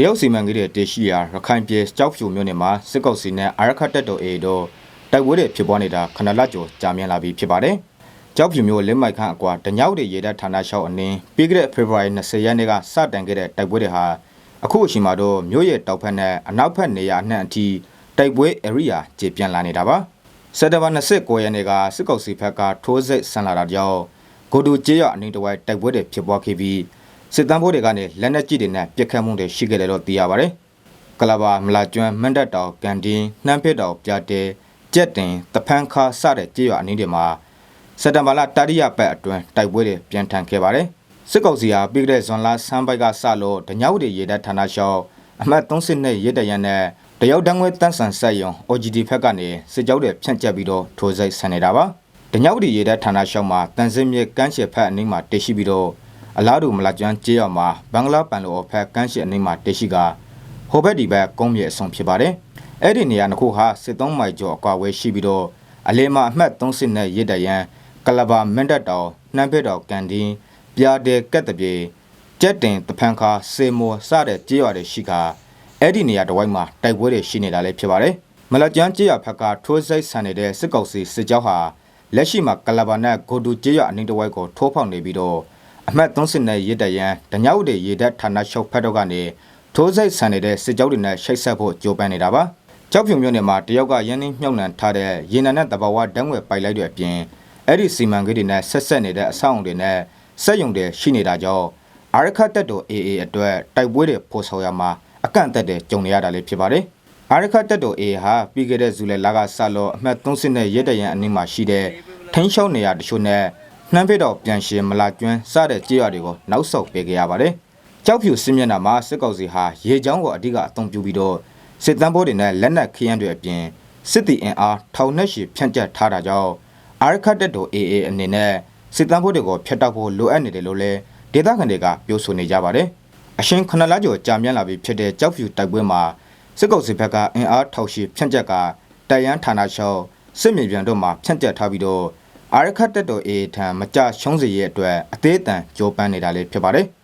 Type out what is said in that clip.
တရုတ်စီမံကိန်းတွေတည်ရှိရာရခိုင်ပြည်ကြောက်ဖြူမြို့နယ်မှာစစ်ကောင်စီနဲ့အာရခတ်တပ်တော် AA တို့တိုက်ပွဲတွေဖြစ်ပွားနေတာခဏလကျော်ကြာမြင့်လာပြီဖြစ်ပါတယ်။ကြောက်ဖြူမြို့လင်းမိုက်ခန့်အကွာတညောက်တွေရေတပ်ဌာနရှောက်အနည်းပြီးခဲ့တဲ့ဖေဖော်ဝါရီ20ရက်နေ့ကစတင်ခဲ့တဲ့တိုက်ပွဲတွေဟာအခုအချိန်မှာတော့မြို့ရဲ့တောက်ဖက်နဲ့အနောက်ဖက်နေရာအနှံ့အထိတိုက်ပွဲ area ကျေပြန့်လာနေတာပါ။စက်တဘာ29ရက်နေ့ကစစ်ကောင်စီဘက်ကထိုးစစ်ဆန်လာတာကြောင့်ကိုတူကျေးရအနည်းတစ်ဝိုက်တိုက်ပွဲတွေဖြစ်ပွားခဲ့ပြီး စစ်တမ်းဖို့တွေကနေလက်နက်ကြီးတွေနဲ့ပြစ်ခတ်မှုတွေရှိခဲ့တယ်လို့သိရပါတယ်။ကလဘာမလာကျွန်းမန်တက်တောင်ကန်တင်းနှမ်းပစ်တောင်ပြတဲကြက်တင်တဖန်ခါစတဲ့ကြေးရွာအနည်းတွေမှာစက်တဘာလတတိယပတ်အတွင်းတိုက်ပွဲတွေပြန်ထန်ခဲ့ပါတယ်။စစ်ကောင်စီဟာပြီးခဲ့တဲ့ဇွန်လဆန်းပိုက်ကစလို့ဒညဝတီရေတပ်ဌာနရှောက်အမှတ်30နဲ့ရေတရန်နဲ့တရုတ်တန်းငွေတန်းဆန်ဆက်ယုံ OGD ဖက်ကနေစစ်ကြောတွေဖြန့်ကျက်ပြီးတော့ထိုးစိတ်ဆန်နေတာပါ။ဒညဝတီရေတပ်ဌာနရှောက်မှာတန်စင်းမြေကမ်းခြေဖက်အနည်းမှာတည်ရှိပြီးတော့ အလားတူမလာကျွမ်းကျေးရွာမှာဘင်္ဂလားပန်လိုအဖက်ကမ်းရှိအနိမ့်မှာတရှိကဟိုဘက်ဒီဘက်ကုန်းမြေအဆုံဖြစ်ပါတယ်။အဲ့ဒီနေရာနှစ်ခုဟာစစ်သုံးမိုင်ကျော်အကွာဝဲရှိပြီးတော့အလေးမှာအမှတ်30နဲ့ရစ်တရန်ကလဘာမန်တက်တောင်နှမ်းဖက်တောင်ကန်တင်းပြာတဲကက်တပြေကြက်တင်တဖန်ခါစေမောစတဲ့ကျေးရွာတွေရှိကအဲ့ဒီနေရာတစ်ဝိုက်မှာတိုက်ပွဲတွေရှိနေတာလည်းဖြစ်ပါတယ်။မလာကျွမ်းကျေးရွာဖက်ကထိုးစိတ်ဆန်နေတဲ့စစ်ကောင်စီစစ်ကြောင်းဟာလက်ရှိမှာကလဘာနဲ့ဂိုဒူကျေးရွာအနီးတစ်ဝိုက်ကိုထိုးဖောက်နေပြီးတော့ အမှတ်30နဲ့ရစ်တရန်ဒညဝတီရေတပ်ဌာနချုပ်ဖက်တော့ကနေထိုးစိတ်ဆန်နေတဲ့စစ်ကြောင်းတွေနဲ့ရှိတ်ဆက်ဖို့ကြိုးပမ်းနေတာပါကြောက်ဖြုံမြို့နယ်မှာတယောက်ကရင်းနှီးမြှုပ်နှံထားတဲ့ရေနံနဲ့တဘာဝဓာတ်ငွေပိုက်လိုက်တဲ့အပြင်အဲ့ဒီစီမံကိန်းတွေနဲ့ဆက်ဆက်နေတဲ့အဆောက်အုံတွေနဲ့စက်ရုံတွေရှိနေတာကြောင့်အာရခတ်တပ်တော် AA အတွက်တိုက်ပွဲတွေပို့ဆောင်ရမှာအကန့်အသတ်တွေကြုံနေရတာလည်းဖြစ်ပါတယ်အာရခတ်တပ်တော် AA ဟာပြီးခဲ့တဲ့ဇူလိုင်လကစလို့အမှတ်30နဲ့ရစ်တရန်အနည်းမှာရှိတဲ့ထိန်းချုပ်နေရတချို့နဲ့ နှမ်းဖက်တော်ပြန်ရှင်မလာကျွန်းစတဲ့ကြေးရွာတွေကိုနောက်ဆုတ်ပေးခဲ့ရပါတယ်။ကြောက်ဖြူစစ်မျက်နှာမှာစစ်ကောင်စီဟာရေချောင်းကိုအဓိကအသုံးပြုပြီးတော့စစ်တမ်းပိုးတွေနဲ့လက်နက်ခရမ်းတွေအပြင်စစ်တီအင်အားထောင်နဲ့ရှည်ဖြန့်ကျက်ထားတာကြောင့်အာရခတ်တက်တော် AA အနေနဲ့စစ်တမ်းပိုးတွေကိုဖျက်တောက်ဖို့လိုအပ်နေတယ်လို့လည်းဒေသခံတွေကပြောဆိုနေကြပါတယ်။အရှင်ခဏလကျော်ကြာမြင့်လာပြီဖြစ်တဲ့ကြောက်ဖြူတိုက်ပွဲမှာစစ်ကောင်စီဘက်ကအင်အားထောက်ရှိဖြန့်ကျက်ကတိုင်ရန်ဌာနချုပ်စစ်မြေပြန်တို့မှာဖြန့်ကျက်ထားပြီးတော့ အာရခတ်တက်တော်အေထံမကြရှုံးစေရဲ့အတွက်အသေးအတန်ကြိုးပမ်းနေတာလေးဖြစ်ပါတယ်။